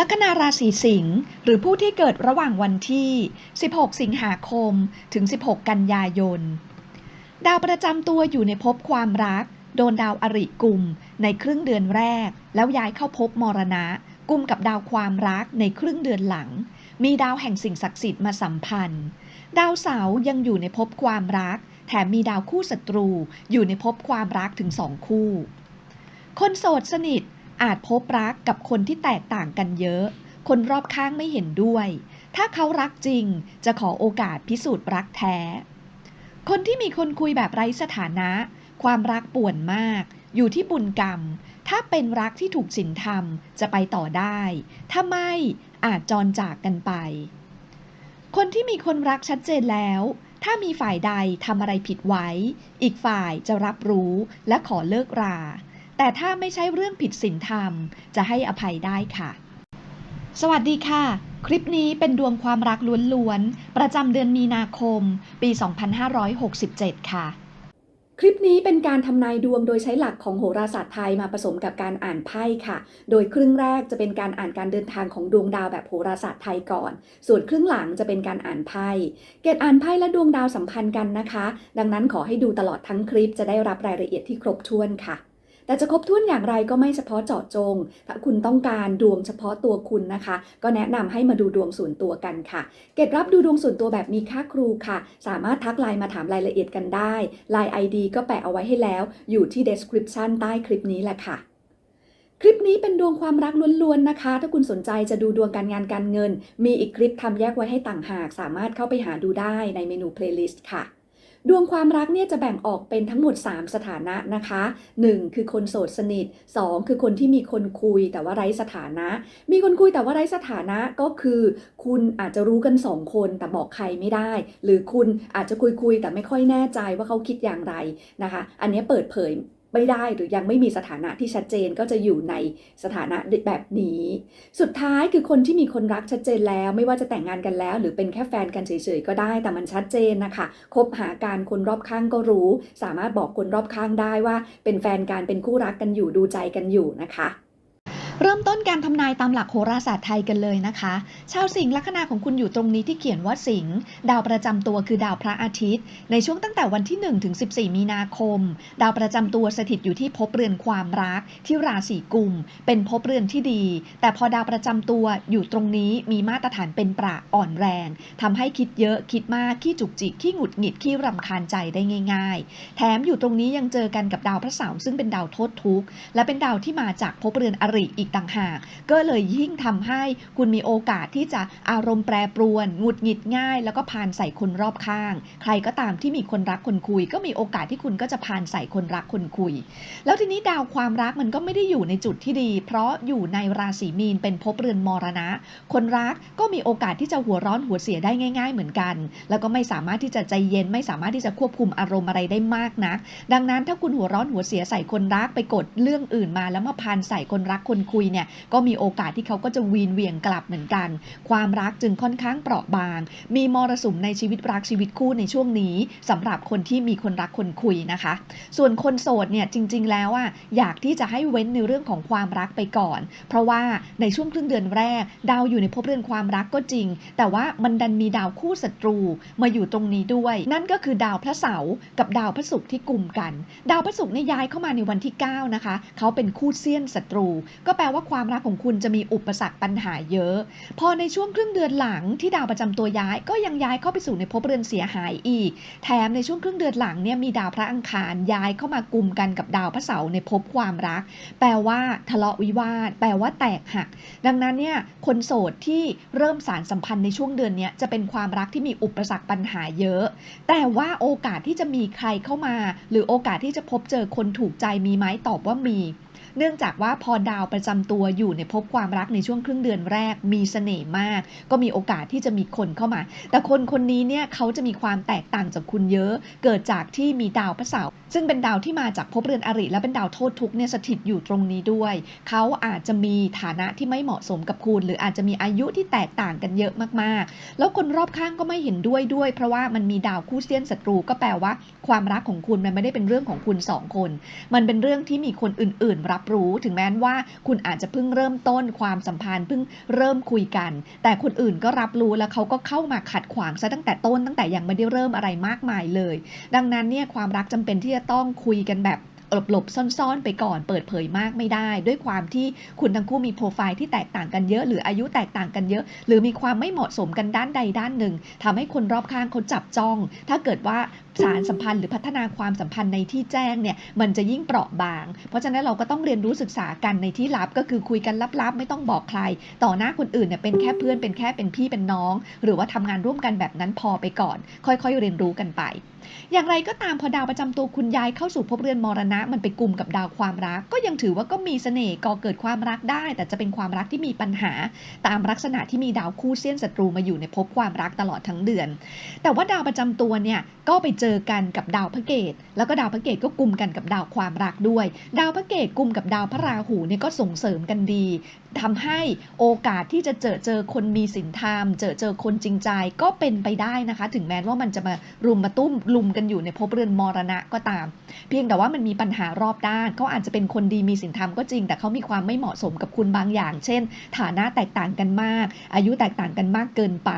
ลัคนาราศีสิงห์หรือผู้ที่เกิดระหว่างวันที่ 16 สิงหาคม ถึง 16 กันยายน ดาวประจำตัวอยู่ในภพความรัก โดนดาวอริกุมในครึ่งเดือนแรก แล้วย้ายเข้าภพมรณะ กุมกับดาวความรักในครึ่งเดือนหลัง มีดาวแห่งสิ่งศักดิ์สิทธิ์มาสัมพันธ์ ดาวเสาร์ยังอยู่ในภพความรัก แถมมีดาวคู่ศัตรูอยู่ในภพความรักถึงสองคู่ คนโสดสนิท อาจพบรักกับคนที่แตกต่างกันเยอะ คนรอบข้างไม่เห็นด้วย ถ้าเขารักจริงจะขอโอกาสพิสูจน์รักแท้ คนที่มีคนคุยแบบไร้สถานะ ความรักป่วนมาก อยู่ที่บุญกรรม ถ้าเป็นรักที่ถูกศีลธรรมจะไปต่อได้ ถ้าไม่อาจจรจากกันไป คนที่มีคนรักชัดเจนแล้ว ถ้ามีฝ่ายใดทำอะไรผิดไว้ อีกฝ่ายจะรับรู้และขอเลิกรา แต่ถ้าไม่ใช่เรื่องผิดศีลธรรม จะให้อภัยได้ค่ะ สวัสดีค่ะ คลิปนี้เป็นดวงความรักล้วนๆ ประจำเดือนมีนาคม ปี 2567 ค่ะ คลิปนี้เป็นการทำนายดวงโดยใช้หลักของโหราศาสตร์ไทยมาผสมกับการอ่านไพ่ค่ะ โดยครึ่งแรกจะเป็นการอ่านการเดินทางของดวงดาวแบบโหราศาสตร์ไทยก่อน ส่วนครึ่งหลังจะเป็นการอ่านไพ่ เกตอ่านไพ่และดวงดาวสัมพันธ์กันนะคะ ดังนั้นขอให้ดูตลอดทั้งคลิปจะได้รับรายละเอียดที่ครบถ้วนค่ะ แต่จะครบถ้วนอย่างไรก็ไม่เฉพาะเจาะจง ถ้าคุณต้องการดวงเฉพาะตัวคุณนะคะ ก็แนะนำให้มาดูดวงส่วนตัวกันค่ะ เกตรับดูดวงส่วนตัวแบบมีค่าครูค่ะ สามารถทักไลน์มาถามรายละเอียดกันได้ไลน์ ID ก็แปะเอาไว้ให้แล้ว อยู่ที่ description ใต้คลิปนี้แหละค่ะคลิปนี้เป็นดวงความรักล้วนๆนะคะ ถ้าคุณสนใจจะดูดวงการงานการเงิน มีอีกคลิปทำแยกไว้ให้ต่างหาก สามารถเข้าไปหาดูได้ในเมนู playlist ค่ะ ดวงความรักเนี่ยจะแบ่งออกเป็นทั้งหมด 3 สถานะนะคะ 1. คือคนโสดสนิท 2. คือคนที่มีคนคุยแต่ว่าไร้สถานะ มีคนคุยแต่ว่าไร้สถานะก็คือ คุณอาจจะรู้กัน 2 คนแต่บอกใครไม่ได้ หรือคุณอาจจะคุยคุยแต่ไม่ค่อยแน่ใจว่าเขาคิดอย่างไรนะคะ อันนี้เปิดเผย ไม่ได้หรือยังไม่มีสถานะที่ชัดเจนก็จะอยู่ในสถานะแบบนี้ สุดท้ายคือคนที่มีคนรักชัดเจนแล้ว ไม่ว่าจะแต่งงานกันแล้ว หรือเป็นแค่แฟนกันเฉยๆก็ได้แต่มันชัดเจนนะคะคบหาการคนรอบข้างก็รู้ สามารถบอกคนรอบข้างได้ว่า เป็นแฟนกันเป็นคู่รักกันอยู่ดูใจกันอยู่นะคะ เริ่มต้นการทำนายตามหลักโหราศาสตร์ไทยกันเลยนะคะ ชาวสิงห์ลัคนาของคุณอยู่ตรงนี้ที่เขียนว่าสิงห์ดาวประจำตัวคือดาวพระอาทิตย์ ในช่วงตั้งแต่วันที่1ถึง14 มีนาคม ดาวประจำตัวสถิตอยู่ที่ภพเรือนความรักที่ราศีกุม เป็นภพเรือนที่ดี แต่พอดาวประจำตัวอยู่ตรงนี้มีมาตรฐานเป็นประอ่อนแรงทำให้คิดเยอะคิดมากขี้จุกจิกขี้หงุดหงิดขี้รำคาญใจได้ง่าย ๆ แถมอยู่ตรงนี้ยังเจอกันกับดาวพระเสาร์ซึ่งเป็นดาวโทษทุกข์และเป็นดาวที่มาจากภพเรือนอริอีกต่างหาก ก็เลยยิ่งทำให้คุณมีโอกาสที่จะอารมณ์แปรปรวน หงุดหงิดง่าย แล้วก็พานใส่คนรอบข้าง ใครก็ตามที่มีคนรักคนคุย ก็มีโอกาสที่คุณก็จะพานใส่คนรักคนคุย แล้วทีนี้ดาวความรักมันก็ไม่ได้อยู่ในจุดที่ดี เพราะอยู่ในราศีมีนเป็นภพเรือนมรณะ คนรักก็มีโอกาสที่จะหัวร้อนหัวเสียได้ง่าย ๆ เหมือนกัน แล้วก็ไม่สามารถที่จะใจเย็น ไม่สามารถที่จะควบคุมอารมณ์อะไรได้มากนัก ดังนั้นถ้าคุณหัวร้อนหัวเสียใส่คนรักไปกดเรื่องอื่นมาแล้วมาพานใส่คนรักคนคุยเนี่ยก็มีโอกาสที่เขาก็จะวีนเวียงกลับเหมือนกัน ความรักจึงค่อนข้างเปราะบาง มีมรสุมในชีวิตรักชีวิตคู่ในช่วงนี้สำหรับคนที่มีคนรักคนคุยนะคะ ส่วนคนโสดเนี่ยจริง ๆ แล้วอะอยากที่จะให้เว้นในเรื่องของความรักไปก่อน เพราะว่าในช่วงครึ่งเดือนแรก ดาวอยู่ในภพเรือนความรักก็จริง แต่ว่ามันดันมีดาวคู่ศัตรูมาอยู่ตรงนี้ด้วย นั่นก็คือดาวพระเสาร์กับดาวพระศุกร์ที่กลุ่มกัน ดาวพระศุกร์เนี่ยย้ายเข้ามาในวันที่ 9 นะคะ เขาเป็นคู่เสี้ยนศัตรู ก็แปลว่าความรักของคุณจะมีอุปสรรคปัญหาเยอะ พอในช่วงครึ่งเดือนหลังที่ดาวประจำตัวย้ายก็ยังย้ายเข้าไปสู่ในภพเรือนเสียหายอีก แถมในช่วงครึ่งเดือนหลังเนี่ยมีดาวพระอังคารย้ายเข้ามากลุ่มกันกับดาวพระเสาร์ในภพความรัก แปลว่าทะเลาะวิวาท แปลว่าแตกหัก ดังนั้นเนี่ยคนโสดที่เริ่มสารสัมพันธ์ในช่วงเดือนนี้จะเป็นความรักที่มีอุปสรรคปัญหาเยอะ แต่ว่าโอกาสที่จะมีใครเข้ามา หรือโอกาสที่จะพบเจอคนถูกใจมีไหมตอบว่ามี เนื่องจากว่าพอดาวประจำตัวอยู่ในภพความรักในช่วงครึ่งเดือนแรกมีเสน่ห์มาก ก็มีโอกาสที่จะมีคนเข้ามา แต่คนคนนี้เนี่ยเขาจะมีความแตกต่างจากคุณเยอะ เกิดจากที่มีดาวพระเสาร์ซึ่งเป็นดาวที่มาจากภพเรือนอริ และเป็นดาวโทษทุกข์เนี่ยสถิตอยู่ตรงนี้ด้วย เขาอาจจะมีฐานะที่ไม่เหมาะสมกับคุณ หรืออาจจะมีอายุที่แตกต่างกันเยอะมากๆ แล้วคนรอบข้างก็ไม่เห็นด้วยด้วย เพราะว่ามันมีดาวคู่เสี้ยนศัตรูก็แปลว่า ความรักของคุณมันไม่ได้เป็นเรื่องของคุณสองคน มันเป็นเรื่องที่มีคนอื่น ๆ รับรู้ถึงแม้ว่าคุณอาจจะเพิ่งเริ่มต้นความสัมพันธ์เพิ่งเริ่มคุยกัน แต่คนอื่นก็รับรู้แล้วเขาก็เข้ามาขัดขวางซะตั้งแต่ต้นตั้งแต่ยังไม่ได้เริ่มอะไรมากมายเลย ดังนั้นเนี่ยความรักจำเป็นที่จะต้องคุยกันแบบ หลบๆซ่อนๆ ไปก่อน เปิดเผยมากไม่ได้ ด้วยความที่คุณทั้งคู่มีโปรไฟล์ที่แตกต่างกันเยอะ หรืออายุแตกต่างกันเยอะ หรือมีความไม่เหมาะสมกันด้านใดด้านหนึ่งทำให้คนรอบข้างเขาจับจ้อง ถ้าเกิดว่าสารสัมพันธ์หรือพัฒนาความสัมพันธ์ในที่แจ้งเนี่ยมันจะยิ่งเปราะบาง เพราะฉะนั้นเราก็ต้องเรียนรู้ศึกษากันในที่ลับก็คือคุยกันลับๆ ไม่ต้องบอกใคร ต่อหน้าคนอื่นเนี่ยเป็นแค่เพื่อนเป็นแค่เป็นพี่เป็นน้อง หรือว่าทำงานร่วมกันแบบนั้นพอไปก่อน ค่อยๆ เรียนรู้กันไป อย่างไรก็ตามพอดาวประจำตัวคุณย้ายเข้าสู่ภพเรือนมรณะ มันไปกลุ่มกับดาวความรัก ก็ยังถือว่าก็มีเสน่ห์ก่อเกิดความรักได้ แต่จะเป็นความรักที่มีปัญหา ตามลักษณะที่มีดาวคู่เสี้ยนศัตรูมาอยู่ในภพความรักตลอดทั้งเดือน แต่ว่าดาวประจำตัวเนี่ยก็ไปเจอกันกับดาวพระเกตแล้วก็ดาวพระเกตก็กลุ่มกันกับดาวความรักด้วย ดาวพระเกตกลุ่มกับดาวพระราหูเนี่ยก็ส่งเสริมกันดีทำให้โอกาสที่จะเจอเจอคนมีศีลธรรม เจอเจอคนจริงใจก็เป็นไปได้นะคะ ถึงแม้ว่ามันจะมารุมมาตุ้มลุมกันอยู่ในภพเรือนมรณะก็ตาม เพียงแต่ว่ามันมีปัญหารอบด้านเขาอาจจะเป็นคนดีมีศีลธรรมก็จริง แต่เขามีความไม่เหมาะสมกับคุณบางอย่าง เช่น ฐานะแตกต่างกันมาก อายุแตกต่างกันมากเกินไป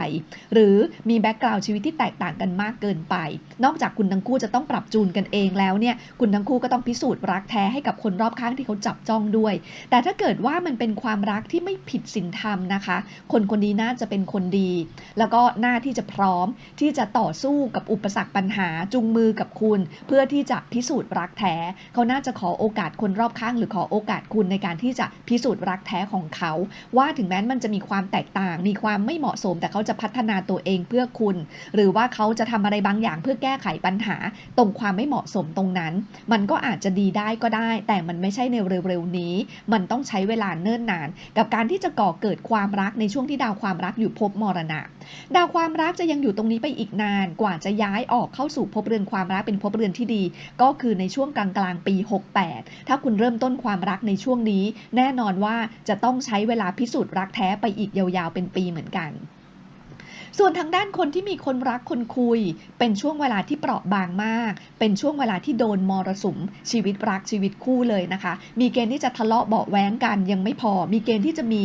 หรือมีแบ็กกราวด์ชีวิตที่แตกต่างกันมากเกินไป นอกจากคุณทั้งคู่จะต้องปรับจูนกันเองแล้วเนี่ยคุณทั้งคู่ก็ต้องพิสูจน์รักแท้ให้กับคนรอบข้างที่เขาจับจ้องด้วย แต่ถ้าเกิดว่ามันเป็นความรักที่ไม่ผิดศีลธรรมนะคะ คนคนนี้น่าจะเป็นคนดี แล้วก็น่าที่จะพร้อมที่จะต่อสู้กับอุปสรรคปัญหาจูงมือกับคุณ เพื่อที่จะพิสูจน์รักแท้ เขาน่าจะขอโอกาสคนรอบข้าง หรือขอโอกาสคุณในการที่จะพิสูจน์รักแท้ของเขา ว่าถึงแม้มันจะมีความแตกต่าง มีความไม่เหมาะสม แต่เขาจะพัฒนาตัวเองเพื่อคุณ หรือว่าเขาจะทำอะไรบางอย่างเพื่อแก้ไขปัญหา ตรงความไม่เหมาะสมตรงนั้น มันก็อาจจะดีได้ก็ได้ แต่มันไม่ใช่ในเร็วๆนี้ มันต้องใช้เวลาเนิ่นนาน กับการที่จะก่อเกิดความรักในช่วงที่ดาวความรักอยู่ภพมรณะ ดาวความรักจะยังอยู่ตรงนี้ไปอีกนานกว่าจะย้ายออกเข้าสู่ภพเรือนความรักเป็นภพเรือนที่ดี ก็คือในช่วงกลางๆปี 68 ถ้าคุณเริ่มต้นความรักในช่วงนี้ แน่นอนว่าจะต้องใช้เวลาพิสูจน์รักแท้ไปอีกยาวๆเป็นปีเหมือนกัน ส่วนทางด้านคนที่มีคนรักคนคุย เป็นช่วงเวลาที่เปราะบางมาก เป็นช่วงเวลาที่โดนมรสุม ชีวิตรักชีวิตคู่เลยนะคะ มีเกณฑ์ที่จะทะเลาะเบาแว้งกันยังไม่พอ มีเกณฑ์ที่จะมี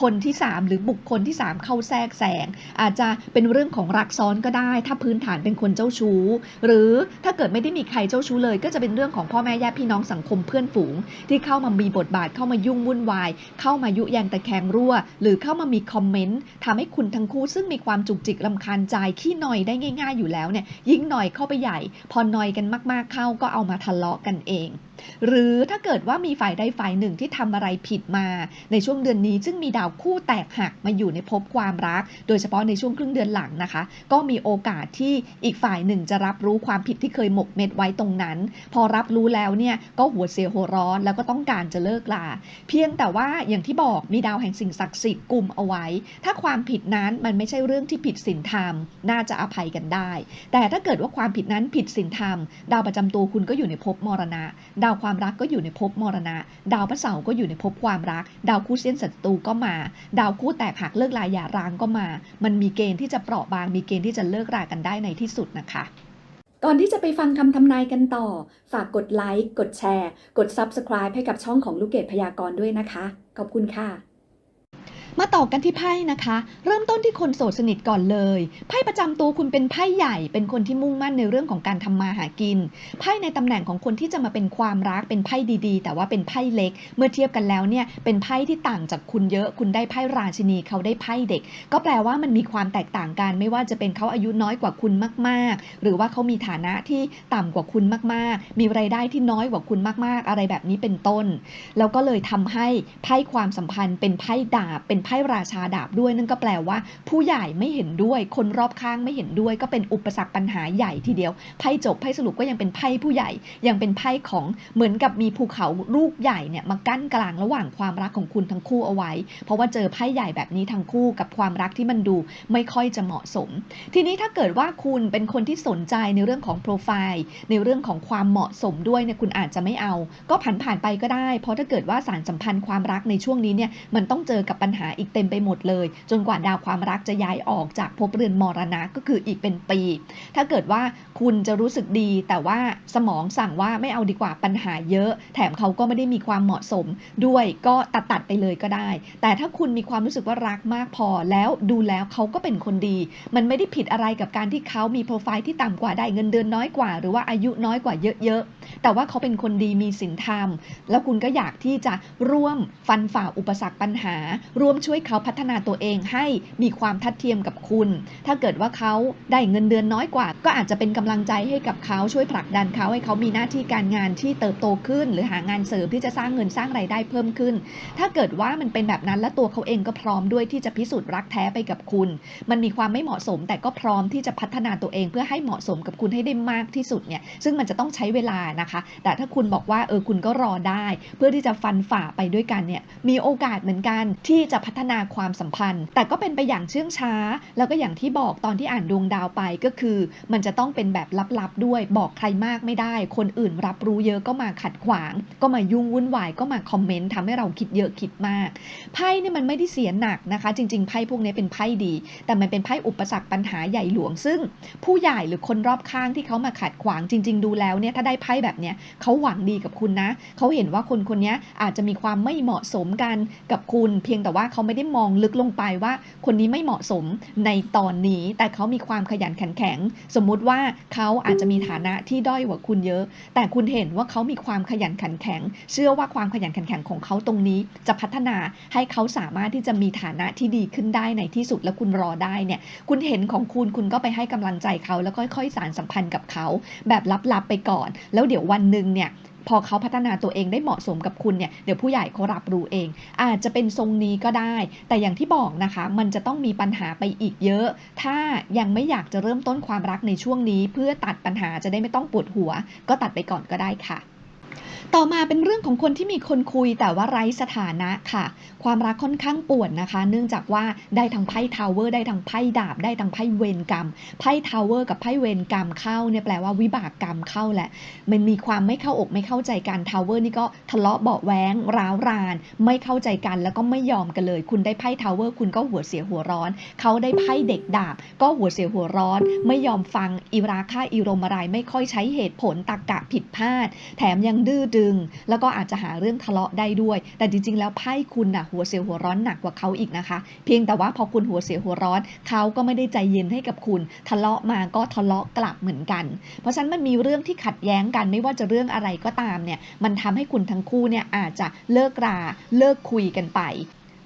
คนที่ 3 หรือบุคคลที่ 3 เข้าแทรกแซงอาจจะเป็นเรื่องของรักซ้อนก็ได้ ถ้าพื้นฐานเป็นคนเจ้าชู้ หรือถ้าเกิดไม่ได้มีใครเจ้าชู้เลย ก็จะเป็นเรื่องของพ่อแม่ญาติพี่น้องสังคมเพื่อนฝูง ที่เข้ามามีบทบาทเข้ามายุ่งวุ่นวาย เข้ามายุแยงตะแคงรั่ว หรือเข้ามามีคอมเมนต์ทำให้คุณทั้งคู่ซึ่งมีความจุกจิกลำคาญใจขี้หน่อยได้ง่าย ๆ อยู่แล้วเนี่ยยิ่งหน่อยเข้าไปใหญ่ พอหน่อยกันมาก ๆเข้าก็เอามาทะเลาะกันเอง หรือถ้าเกิดว่ามีฝ่ายใดฝ่ายหนึ่งที่ทำอะไรผิดมา ในช่วงเดือนนี้ซึ่งมีดาวคู่แตกหักมาอยู่ในภพความรัก โดยเฉพาะในช่วงครึ่งเดือนหลังนะคะ ก็มีโอกาสที่อีกฝ่ายหนึ่งจะรับรู้ความผิดที่เคยหมกเม็ดไว้ตรงนั้น พอรับรู้แล้วเนี่ยก็หัวเสียหัวร้อนแล้วก็ต้องการจะเลิกลา เพียงแต่ว่าอย่างที่บอกมีดาวแห่งสิ่งศักดิ์สิทธิ์กลุ่มเอาไว้ ถ้าความผิดนั้นมันไม่ใช่เรื่องที่ผิดศีลธรรมน่าจะอภัยกันได้ แต่ถ้าเกิดว่าความผิดนั้นผิดศีลธรรม ดาวประจำตัวคุณก็อยู่ในภพมรณะ ดาวความรักก็อยู่ในภพมรณะ ดาวพระเสาร์ก็อยู่ในภพความรัก ดาวคู่เส้นศัตรูก็มา ดาวคู่แตกหักเลิกลาหย่าร้างก็มา มันมีเกณฑ์ที่จะเปราะบาง มีเกณฑ์ที่จะเลิกรากันได้ในที่สุดนะคะก่อนที่จะไปฟังคำทำนายกันต่อ ฝากกดไลค์ กดแชร์ กด Subscribe ให้กับช่องของลูกเกดพยากรณ์ด้วยนะคะ ขอบคุณค่ะ มาต่อกันที่ไพ่นะคะ เริ่มต้นที่คนโสดสนิทก่อนเลยไพ่ประจำตัวคุณเป็นไพ่ใหญ่ เป็นคนที่มุ่งมั่นในเรื่องของการทำมาหากินไพ่ในตำแหน่งของคนที่จะมาเป็นความรักเป็นไพ่ดีๆ แต่ว่าเป็นไพ่เล็ก เมื่อเทียบกันแล้วเนี่ยเป็นไพ่ที่ต่างจากคุณเยอะ คุณได้ไพ่ราชินีเขาได้ไพ่เด็ก ก็แปลว่ามันมีความแตกต่างกัน ไม่ว่าจะเป็นเขาอายุน้อยกว่าคุณมาก ๆ หรือว่าเขามีฐานะที่ต่ำกว่าคุณมากๆ มีรายได้ที่น้อยกว่าคุณมากๆ อะไรแบบนี้เป็นต้น แล้วก็เลยทำให้ไพ่ความสัมพันธ์เป็นไพ่ดาบเป็นไพ่ราชาดาบด้วย นั่นก็แปลว่า ผู้ใหญ่ไม่เห็นด้วย คนรอบข้างไม่เห็นด้วย ก็เป็นอุปสรรคปัญหาใหญ่ทีเดียวไพ่จบไพ่สรุปก็ยังเป็นไพ่ผู้ใหญ่ ยังเป็นไพ่ของเหมือนกับมีภูเขาลูกใหญ่เนี่ยมากั้นกลางระหว่างความรักของคุณทั้งคู่เอาไว้ เพราะว่าเจอไพ่ใหญ่แบบนี้ทั้งคู่กับความรักที่มันดูไม่ค่อยจะเหมาะสม ทีนี้ถ้าเกิดว่าคุณเป็นคนที่สนใจในเรื่องของโปรไฟล์ในเรื่องของความเหมาะสมด้วยเนี่ยคุณอาจจะไม่เอา ก็ผ่านผ่านไปก็ได้ เพราะถ้าเกิดว่าสารสัมพันธ์ความรักในช่วงนี้เนี่ยมันต้องเจอกับปัญหาอีกเต็มไปหมดเลย จนกว่าดาวความรักจะย้ายออกจากภพเรือนมรณะก็คืออีกเป็นปี ถ้าเกิดว่าคุณจะรู้สึกดี แต่ว่าสมองสั่งว่าไม่เอาดีกว่าปัญหาเยอะ แถมเขาก็ไม่ได้มีความเหมาะสมด้วยก็ตัดตัดไปเลยก็ได้ แต่ถ้าคุณมีความรู้สึกว่ารักมากพอแล้วดูแล้วเขาก็เป็นคนดี มันไม่ได้ผิดอะไรกับการที่เขามีโปรไฟล์ที่ต่ำกว่าได้เงินเดือนน้อยกว่า หรือว่าอายุน้อยกว่าเยอะๆ แต่ว่าเขาเป็นคนดีมีศีลธรรม แล้วคุณก็อยากที่จะร่วมฟันฝ่าอุปสรรคปัญหา ร่วมช่วยเขาพัฒนาตัวเองให้มีความทัดเทียมกับคุณ ถ้าเกิดว่าเขาได้เงินเดือนน้อยกว่า ก็อาจจะเป็นกำลังใจให้กับเขาช่วยผลักดันเขาให้เขามีหน้าที่การงานที่เติบโตขึ้น หรือหางานเสริมที่จะสร้างเงินสร้างไรายได้เพิ่มขึ้น ถ้าเกิดว่ามันเป็นแบบนั้นและตัวเขาเองก็พร้อมด้วยที่จะพิสูจน์รักแท้ไปกับคุณ มันมีความไม่เหมาะสม แต่ก็พร้อมที่จะพัฒนาตัวเองเพื่อให้เหมาะสมกับคุณให้ได้มากที่สุดเนี่ยซึ่งมันจะต้องใช้เวลานะคะ แต่ถ้าคุณบอกว่าเออคุณก็รอได้ เพื่อที่จะฟันฝ่าไปด้วยกันเนี่ยมีโอกาสเหมือนกันที่จะพัฒฒนาความสัมพันธ์ แต่ก็เป็นไปอย่างเชื่องช้า แล้วก็อย่างที่บอกตอนที่อ่านดวงดาวไปก็คือ มันจะต้องเป็นแบบลับๆด้วยบอกใครมากไม่ได้ คนอื่นรับรู้เยอะก็มาขัดขวาง ก็มายุ่งวุ่นวายก็มาคอมเมนต์ทำให้เราคิดเยอะคิดมากไพ่เนี่ยมันไม่ได้เสียหนักนะคะ จริงๆไพ่พวกนี้เป็นไพ่ดี แต่มันเป็นไพ่อุปสรรคปัญหาใหญ่หลวง ซึ่งผู้ใหญ่หรือคนรอบข้างที่เขามาขัดขวางจริง ๆ ดูแล้วเนี่ยถ้าได้ไพ่แบบเนี้ยเขาหวังดีกับคุณนะเขาเห็นว่าคนคนนี้อาจจะมีความไม่เหมาะสมกันกับคุณ เพียงแต่ว่าเขาไม่ได้มองลึกลงไปว่า คนนี้ไม่เหมาะสมในตอนนี้ แต่เขามีความขยันขันแข็ง สมมุติว่าเขาอาจจะมีฐานะที่ด้อยกว่าคุณเยอะ แต่คุณเห็นว่าเขามีความขยันขันแข็ง เชื่อว่าความขยันขันแข็งของเขาตรงนี้ จะพัฒนาให้เขาสามารถที่จะมีฐานะที่ดีขึ้นได้ในที่สุดแล้วคุณรอได้เนี่ย คุณเห็นของคุณคุณก็ไปให้กำลังใจเขาแล้วค่อยๆสารสัมพันธ์กับเขา แบบลับๆไปก่อน แล้วเดี๋ยววันหนึ่งเนี่ย พอเขาพัฒนาตัวเองได้เหมาะสมกับคุณเนี่ยเดี๋ยวผู้ใหญ่เขารับรู้เอง อาจจะเป็นทรงนี้ก็ได้ แต่อย่างที่บอกนะคะ มันจะต้องมีปัญหาไปอีกเยอะ ถ้ายังไม่อยากจะเริ่มต้นความรักในช่วงนี้ เพื่อตัดปัญหาจะได้ไม่ต้องปวดหัว ก็ตัดไปก่อนก็ได้ค่ะ ต่อมาเป็นเรื่องของคนที่มีคนคุยแต่ว่าไร้สถานะค่ะ ความรักค่อนข้างป่วนนะคะ เนื่องจากว่าได้ทั้งไพ่ทาวเวอร์ได้ทั้งไพ่ดาบได้ทั้งไพ่เวรกรรมไพ่ทาวเวอร์กับไพ่เวรกรรมเข้าเนี่ยแปลว่าวิบากกรรมเข้าแหละมันมีความไม่เข้าอกไม่เข้าใจกันทาวเวอร์นี่ก็ทะเลาะเบาะแว้งร้าวราน ไม่เข้าใจกันแล้วก็ไม่ยอมกันเลย คุณได้ไพ่ทาวเวอร์คุณก็หัวเสียหัวร้อน เขาได้ไพ่เด็กดาบ ก็หัวเสียหัวร้อน ไม่ยอมฟังอีราค่าอีโรมอะไรไม่ค่อยใช้เหตุผลตรรกะผิดพลาด แถมยังดื้อดึง แล้วก็อาจจะหาเรื่องทะเลาะได้ด้วย แต่จริงๆ แล้วไพ่คุณน่ะหัวเสียหัวร้อนหนักกว่าเขาอีกนะคะ เพียงแต่ว่าพอคุณหัวเสียหัวร้อนเขาก็ไม่ได้ใจเย็นให้กับคุณ ทะเลาะมาก็ทะเลาะกลับเหมือนกัน เพราะฉะนั้นมันมีเรื่องที่ขัดแย้งกันไม่ว่าจะเรื่องอะไรก็ตามเนี่ยมันทำให้คุณทั้งคู่เนี่ยอาจจะเลิกราเลิกคุยกันไป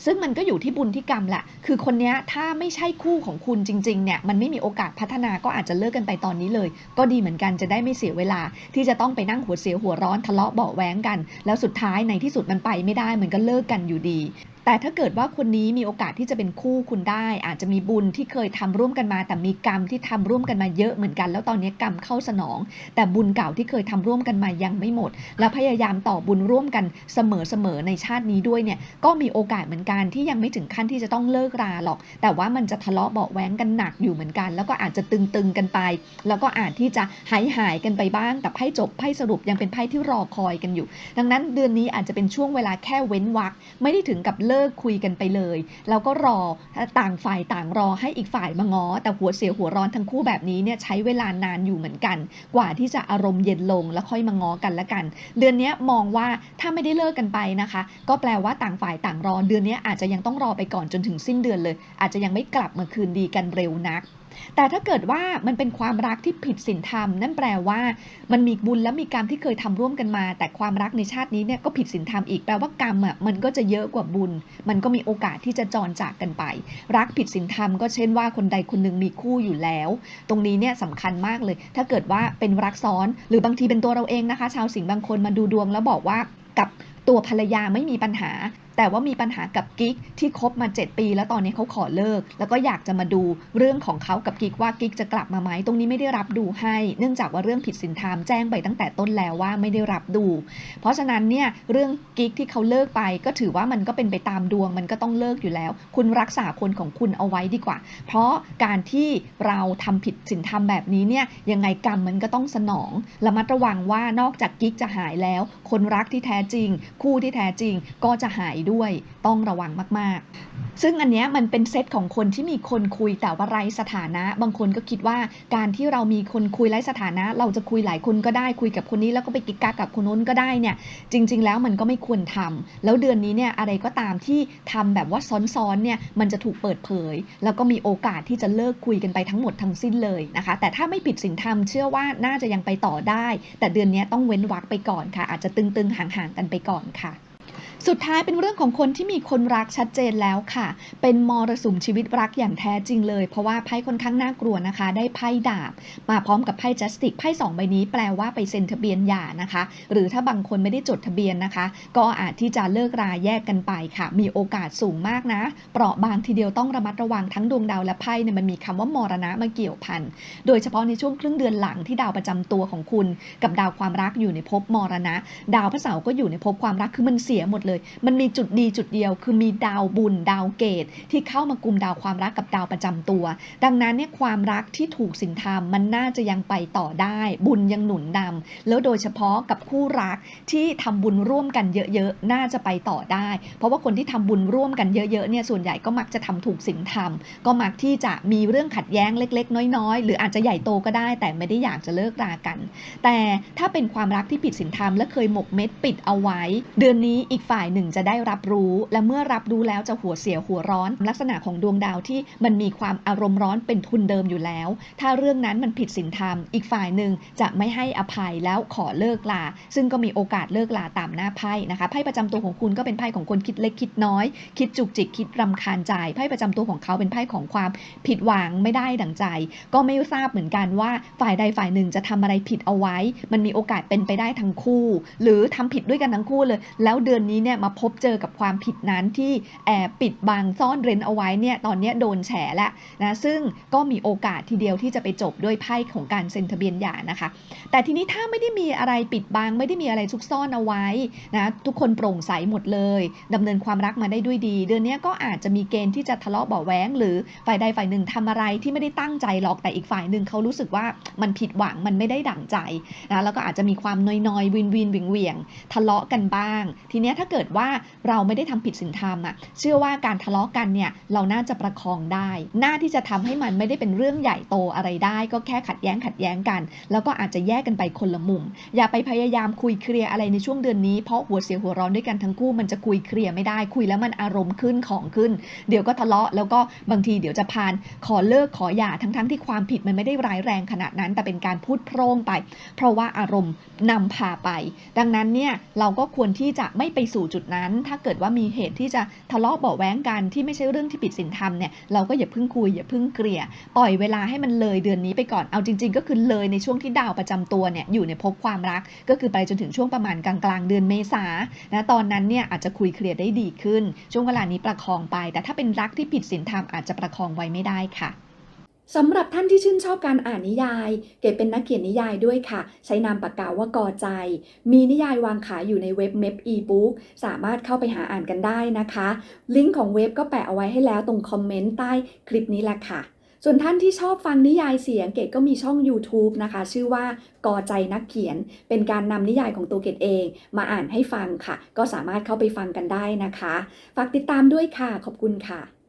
ซึ่งมันก็อยู่ที่บุญที่กรรมแหละคือคนนี้ถ้าไม่ใช่คู่ของคุณจริงๆเนี่ยมันไม่มีโอกาสพัฒนาก็อาจจะเลิกกันไปตอนนี้เลย ก็ดีเหมือนกันจะได้ไม่เสียเวลา ที่จะต้องไปนั่งหัวเสียหัวร้อนทะเลาะเบาะแว้งกัน แล้วสุดท้ายในที่สุดมันไปไม่ได้มันก็เลิกกันอยู่ดี แต่ถ้าเกิดว่าคนนี้มีโอกาสที่จะเป็นคู่คุณได้ อาจจะมีบุญที่เคยทำร่วมกันมา แต่มีกรรมที่ทำร่วมกันมาเยอะเหมือนกัน แล้วตอนนี้กรรมเข้าสนอง แต่บุญเก่าที่เคยทำร่วมกันมายังไม่หมด และพยายามต่อบุญร่วมกันเสมอๆในชาตินี้ด้วยเนี่ยก็มีโอกาสเหมือนกันที่ยังไม่ถึงขั้นที่จะต้องเลิกราหรอก แต่ว่ามันจะทะเลาะเบาะแว้งกันหนักอยู่เหมือนกัน แล้วก็อาจจะตึงๆกันไป แล้วก็อาจที่จะหายหายกันไปบ้าง แต่ไพ่จบไพ่สรุปยังเป็นไพ่ที่รอคอยกันอยู่ ดังนั้นเดือนนี้อาจจะเป็นช่วงเวลาแค่เว้นวรรคไม่ได้ถึงกับเลิกิกคุยกันไปเลย แล้วก็รอต่างฝ่ายต่างรอให้อีกฝ่ายมาง้อ แต่หัวเสียหัวร้อนทั้งคู่แบบนี้เนี่ยใช้เวลานานอยู่เหมือนกัน กว่าที่จะอารมณ์เย็นลงแล้วค่อยมาง้อกันละกัน เดือนนี้มองว่าถ้าไม่ได้เลิกกันไปนะคะ ก็แปลว่าต่างฝ่ายต่างรอ เดือนนี้อาจจะยังต้องรอไปก่อนจนถึงสิ้นเดือนเลย อาจจะยังไม่กลับมาคืนดีกันเร็วนัก แต่ถ้าเกิดว่ามันเป็นความรักที่ผิดศีลธรรม นั่นแปลว่ามันมีบุญและมีกรรมที่เคยทำร่วมกันมา แต่ความรักในชาตินี้เนี่ยก็ผิดศีลธรรมอีกแปลว่ากรรมอะมันก็จะเยอะกว่าบุญ มันก็มีโอกาสที่จะจรจากกันไป รักผิดศีลธรรมก็เช่นว่าคนใดคนหนึ่งมีคู่อยู่แล้ว ตรงนี้เนี่ยสำคัญมากเลย ถ้าเกิดว่าเป็นรักซ้อน หรือบางทีเป็นตัวเราเองนะคะ ชาวสิงห์บางคนมาดูดวงแล้วบอกว่ากับตัวภรรยาไม่มีปัญหา แต่ว่ามีปัญหากับกิ๊กที่คบมา 7 ปี แล้วตอนนี้เขาขอเลิก แล้วก็อยากจะมาดูเรื่องของเขากับกิ๊กว่ากิ๊กจะกลับมาไหมตรงนี้ไม่ได้รับดูให้ เนื่องจากว่าเรื่องผิดศีลธรรมแจ้งไปตั้งแต่ต้นแล้วว่าไม่ได้รับดู เพราะฉะนั้นเนี่ยเรื่องกิ๊กที่เขาเลิกไป ก็ถือว่ามันก็เป็นไปตามดวงมันก็ต้องเลิกอยู่แล้ว คุณรักษาคนของคุณเอาไว้ดีกว่า เพราะการที่เราทำผิดศีลธรรมแบบนี้เนี่ยยังไงกรรมมันก็ต้องสนองระมัดระวังว่านอกจากกิ๊กจะหายแล้ว คนรักที่แท้จริง คู่ที่แท้จริงก็จะหายด้วยต้องระวังมาก ๆ ซึ่งอันเนี้ยมันเป็นเซตของคนที่มีคนคุยแต่ว่าไร้สถานะ บางคนก็คิดว่าการที่เรามีคนคุยไร้สถานะ เราจะคุยหลายคนก็ได้คุยกับคนนี้แล้วก็ไปกิ๊กกักกับคนนู้นก็ได้เนี่ยจริง ๆ แล้วมันก็ไม่ควรทำแล้วเดือนนี้เนี่ยอะไรก็ตามที่ทำแบบว่าซ้อนๆเนี่ยมันจะถูกเปิดเผย แล้วก็มีโอกาสที่จะเลิกคุยกันไปทั้งหมดทั้งสิ้นเลยนะคะ แต่ถ้าไม่ผิดศีลธรรมเชื่อว่าน่าจะยังไปต่อได้ แต่เดือนนี้ต้องเว้นวรรคไปก่อนค่ะ อาจจะตึงๆห่างๆกันไปก่อนค่ะ สุดท้ายเป็นเรื่องของคนที่มีคนรักชัดเจนแล้วค่ะ เป็นมรสุมชีวิตรักอย่างแท้จริงเลย เพราะว่าไพ่ค่อนข้างน่ากลัวนะคะ ได้ไพ่ดาบ มาพร้อมกับไพ่จัสติกไพ่สองใบนี้แปลว่าไปเซ็นทะเบียนหย่านะคะ หรือถ้าบางคนไม่ได้จดทะเบียนนะคะ ก็อาจที่จะเลิกราแยกกันไปค่ะ มีโอกาสสูงมากนะ เปราะบางทีเดียวต้องระมัดระวังทั้งดวงดาวและไพ่เนี่ยมันมีคำว่ามรณะมาเกี่ยวพัน โดยเฉพาะในช่วงครึ่งเดือนหลังที่ดาวประจำตัวของคุณ กับดาวความรักอยู่ในภพมรณะ ดาวพระเสาร์ก็อยู่ในภพความรักคือมันเสียหมดเลยมันมีจุดดีจุดเดียว คือมีดาวบุญดาวเกต ที่เข้ามากุมดาวความรักกับดาวประจำตัว ดังนั้นเนี่ยความรักที่ถูกสินธรรมมันน่าจะยังไปต่อได้ บุญยังหนุนนำแล้วโดยเฉพาะกับคู่รักที่ทำบุญร่วมกันเยอะๆ น่าจะไปต่อได้ เพราะว่าคนที่ทำบุญร่วมกันเยอะๆเนี่ยส่วนใหญ่ก็มักจะทำถูกสินธรรม ก็มักที่จะมีเรื่องขัดแย้งเล็ก ๆ น้อยๆ หรืออาจจะใหญ่โตก็ได้ แต่ไม่ได้อยากจะเลิกรากัน แต่ถ้าเป็นความรักที่ผิดศีลธรรมและเคยหมกเม็ดปิดเอาไว้ เดือนนี้อีกฝ่ายายหนึ่งจะได้รับรู้ และเมื่อรับรู้แล้วจะหัวเสียหัวร้อน ลักษณะของดวงดาวที่มันมีความอารมณ์ร้อนเป็นทุนเดิมอยู่แล้ว ถ้าเรื่องนั้นมันผิดศีลธรรม อีกฝ่ายหนึ่งจะไม่ให้อภัยแล้วขอเลิกลา ซึ่งก็มีโอกาสเลิกลาตามหน้าไพ่นะคะไพ่ประจำตัวของคุณก็เป็นไพ่ของคนคิดเล็กคิดน้อย คิดจุกจิกคิดรำคาญใจไพ่ประจำตัวของเขาเป็นไพ่ของความผิดหวังไม่ได้ดั่งใจ ก็ไม่ทราบเหมือนกันว่าฝ่ายใดฝ่ายหนึ่งจะทำอะไรผิดเอาไว้ มันมีโอกาสเป็นไปได้ทั้งคู่ หรือทำผิดด้วยกันทั้งคู่เลย แล้วเดือนนี้เนี่ยมาพบเจอกับความผิดนั้นที่แอบปิดบังซ่อนเร้นเอาไว้เนี่ยตอนนี้โดนแฉแล้วนะซึ่งก็มีโอกาสทีเดียวที่จะไปจบด้วยไพ่ของการเซ็นทะเบียนหย่านะคะ แต่ทีนี้ถ้าไม่ได้มีอะไรปิดบัง ไม่ได้มีอะไรซุกซ่อนเอาไว้นะทุกคนโปร่งใสหมดเลยดำเนินความรักมาได้ด้วยดี เดือนนี้ก็อาจจะมีเกณฑ์ที่จะทะเลาะเบาะแว้ง หรือฝ่ายใดฝ่ายหนึ่งทำอะไรที่ไม่ได้ตั้งใจหรอกแต่อีกฝ่ายหนึ่งเขารู้สึกว่ามันผิดหวังมันไม่ได้ดั่งใจนะแล้วก็อาจจะมีความน้อยๆวินวินวิงเวียงทะเลาะกันบ้าง ทีนี้ถ้าเกิดว่าเราไม่ได้ทำผิดศีลธรรมอะเชื่อว่าการทะเลาะกันเนี่ยเราน่าจะประคองได้ หน้าที่จะทำให้มันไม่ได้เป็นเรื่องใหญ่โตอะไรได้ ก็แค่ขัดแย้งขัดแย้งกัน แล้วก็อาจจะแยกกันไปคนละมุม อย่าไปพยายามคุยเคลียร์อะไรในช่วงเดือนนี้เพราะหัวเสียหัวร้อนด้วยกันทั้งคู่มันจะคุยเคลียร์ไม่ได้คุยแล้วมันอารมณ์ขึ้นของขึ้น เดี๋ยวก็ทะเลาะแล้วก็บางทีเดี๋ยวจะพานขอเลิกขอหย่าทั้งๆที่ความผิดมันไม่ได้ร้ายแรงขนาดนั้น แต่เป็นการพูดโพร่งไป เพราะว่าอารมณ์นำพาไป ดังนั้นเนี่ยเราก็ควรที่จะไม่ไปสู่จุดนั้น ถ้าเกิดว่ามีเหตุที่จะทะเลาะเบาะแว้งกันที่ไม่ใช่เรื่องที่ผิดศีลธรรมเนี่ยเราก็อย่าเพิ่งคุยอย่าเพิ่งเกลี่ยปล่อยเวลาให้มันเลยเดือนนี้ไปก่อนเอาจริง ๆ ก็คือเลยในช่วงที่ดาวประจำตัวเนี่ยอยู่ในภพความรัก ก็คือไปจนถึงช่วงประมาณกลางๆเดือนเมษานะตอนนั้นเนี่ยอาจจะคุยเคลียร์ได้ดีขึ้น ช่วงเวลานี้ประคองไป แต่ถ้าเป็นรักที่ผิดศีลธรรมอาจจะประคองไว้ไม่ได้ค่ะ สำหรับท่านที่ชื่นชอบการอ่านนิยาย เก๋เป็นนักเขียนนิยายด้วยค่ะ ใช้นามปากกาว่ากอใจ มีนิยายวางขายอยู่ในเว็บเม p อีบุ๊กสามารถเข้าไปหาอ่านกันได้นะคะ ลิงก์ของเว็บก็แปะเอาไว้ให้แล้วตรงคอมเมนต์ใต้คลิปนี้แหละค่ะ ส่วนท่านที่ชอบฟังนิยายเสียงเกดก็มีช่อง YouTube นะคะ ชื่อว่ากอใจนักเขียน เป็นการนำนิยายของตัวเกดเอง มาอ่านให้ฟังค่ะ ก็สามารถเข้าไปฟังกันได้นะคะ ฝากติดตามด้วยค่ะ ขอบคุณค่ะ